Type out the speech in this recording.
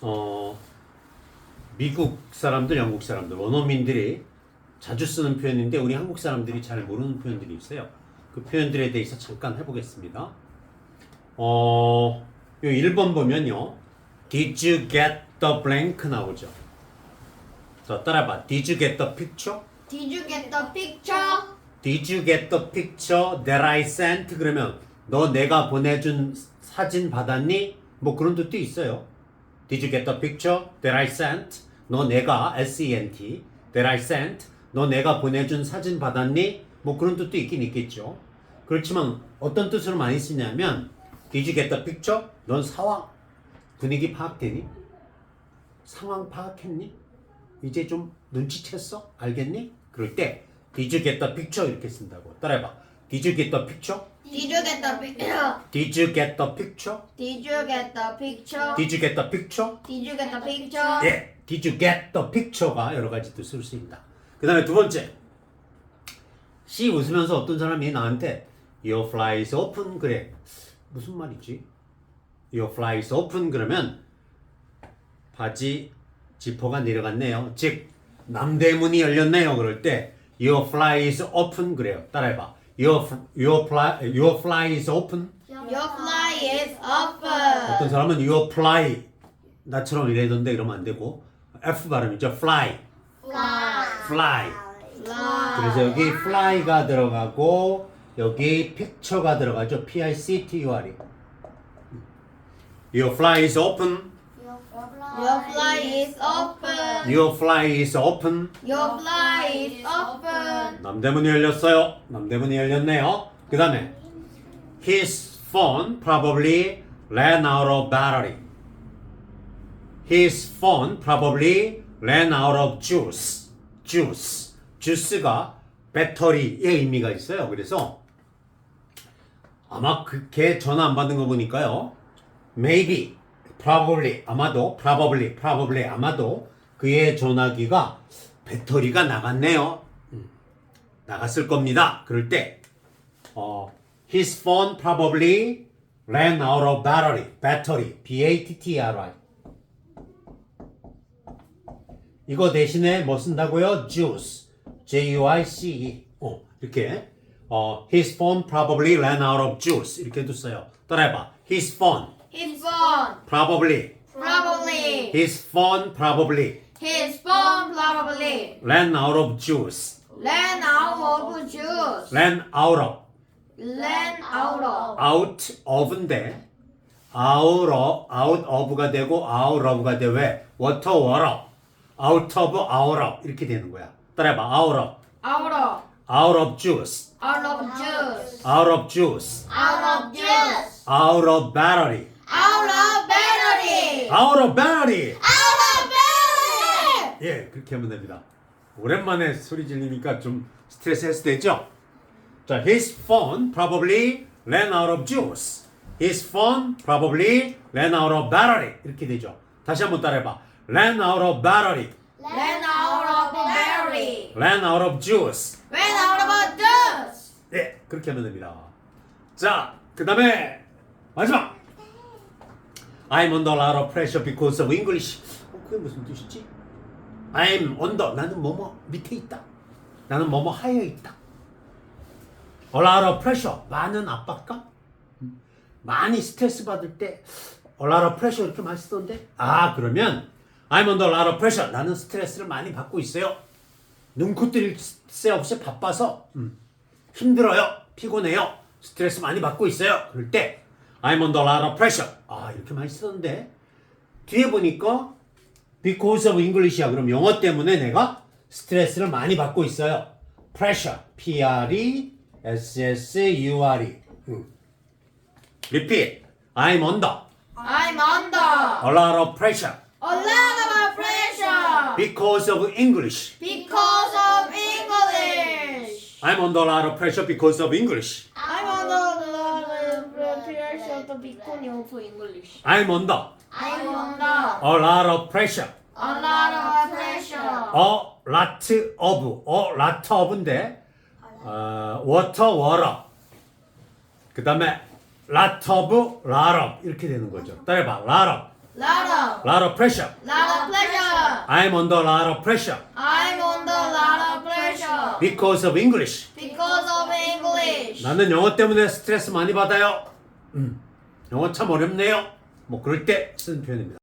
어, 미국 사람들, 영국 사람들, 원어민들이 자주 쓰는 표현인데 우리 한국 사람들이 잘 모르는 표현들이 있어요. 그 표현들에 대해서 잠깐 해보겠습니다. 어, 요 1번 보면요. Did you get the blank 나오죠. 자, 따라봐. Did you get the picture? Did you get the picture? Did you get the picture that I sent? 그러면 너 내가 보내준 사진 받았니? 뭐 그런 뜻도 있어요. Did you get the picture that I sent? 너 내가 S-E-N-T that I sent? 너 내가 보내준 사진 받았니? 뭐 그런 뜻도 있긴 있겠죠. 그렇지만 어떤 뜻으로 많이 쓰냐면 Did you get the picture? 넌 상황 분위기 파악되니? 상황 파악했니? 이제 좀 눈치챘어? 알겠니? 그럴 때 Did you get the picture? 이렇게 쓴다고 따라해봐 Did you get the picture? Did you get the picture? Did you get the picture? Did you get the picture? Did you get the picture? Did you get the picture? 예, Did you get the picture가 여러 가지 뜻을 쓰입니다. 그 다음에 두 번째 C 웃으면서 어떤 사람이 나한테 Your fly is open 그래 무슨 말이지? Your fly is open 그러면 바지 지퍼가 내려갔네요. 즉 남대문이 열렸네요. 그럴 때 Your fly is open 그래요. 따라해봐. Your your fly your fly is open. Your fly is open. 어떤 사람은 your fly 나처럼 이래던데 이러면 안 되고 F 발음이죠. fly, Fly. fly. Fly. 그래서 여기 fly가 들어가고 여기 picture가 들어가죠. P I C T U R E. Your fly is open. Your fly is open. Your fly is open. Your fly is open. 남대문이 열렸어요. 남대문이 열렸네요. 그 다음에 His phone probably ran out of battery. His phone probably ran out of juice. juice. juice가 배터리의 의미가 있어요. 그래서 아마 그걔 전화 안 받는 거 보니까요. maybe, probably, 아마도, probably, probably, 아마도 그의 전화기가 배터리가 나갔네요. 나갔을 겁니다. 그럴 때 어, his phone probably ran out of battery. battery. B-A-T-T-R-Y. 이거 대신에 뭐 쓴다고요? juice. J-U-I-C-E. 어, 이렇게 어, his phone probably ran out of juice. 이렇게도 써요. 따라해봐. his phone His phone. probably Probably. his phone probably His phone probably ran out of juice. ran out of juice. ran out of Ran out of. out of인데 out of out of가 되고 out of가 돼 왜? water water out of out of 이렇게 되는 거야. 따라해봐. out of Out of. out of juice Out of juice. out of juice Out of juice. out of battery Out of battery. Out of battery Out of battery. 예 그렇게 하면 됩니다. 오랜만에 소리 지르니까 좀 스트레스 해소되죠? 자, his phone probably ran out of juice. His phone probably ran out of battery. 이렇게 되죠. 다시 한번 따라해봐. ran out of battery. Ran out of battery. ran out of juice. Ran out of juice. 예, 그렇게 하면 됩니다. 자, 그 다음에 마지막. I'm under a lot of pressure because of English. 어, 그게 무슨 뜻이지? I'm under. 나는 뭐뭐 밑에 있다. 나는 뭐뭐 하여 있다. A lot of pressure. 많은 압박감? 음, 많이 스트레스 받을 때 a lot of pressure 이렇게 많이 쓰던데? 아, 그러면 I'm under a lot of pressure. 나는 스트레스를 많이 받고 있어요. 눈코 뜰 새 없이 바빠서 음, 힘들어요. 피곤해요. 스트레스 많이 받고 있어요. 그럴 때 I'm under a lot of pressure. 아 이렇게 많이 쓰던데 뒤에 보니까 because of English야. 그럼 영어 때문에 내가 스트레스를 많이 받고 있어요. pressure. P-R-E-S-S-U-R-E. 음. Repeat. I'm under I'm under a lot of pressure a lot of pressure because of English. because of English. I'm under a lot of pressure because of English. I'm become you for English. I'm under I'm under a lot of pressure. a lot of pressure. A lot of, a lot of인데 어, water, water. 그 다음에 lot of, lot of 이렇게 되는 거죠. 따라해봐. lot of, Lot of lot of pressure. lot of pressure. I'm under a lot of pressure I'm under a lot of pressure because of English. because of English. 나는 영어 때문에 스트레스 많이 받아요. 음. 영어 참 어렵네요. 뭐 그럴 때 쓰는 표현입니다.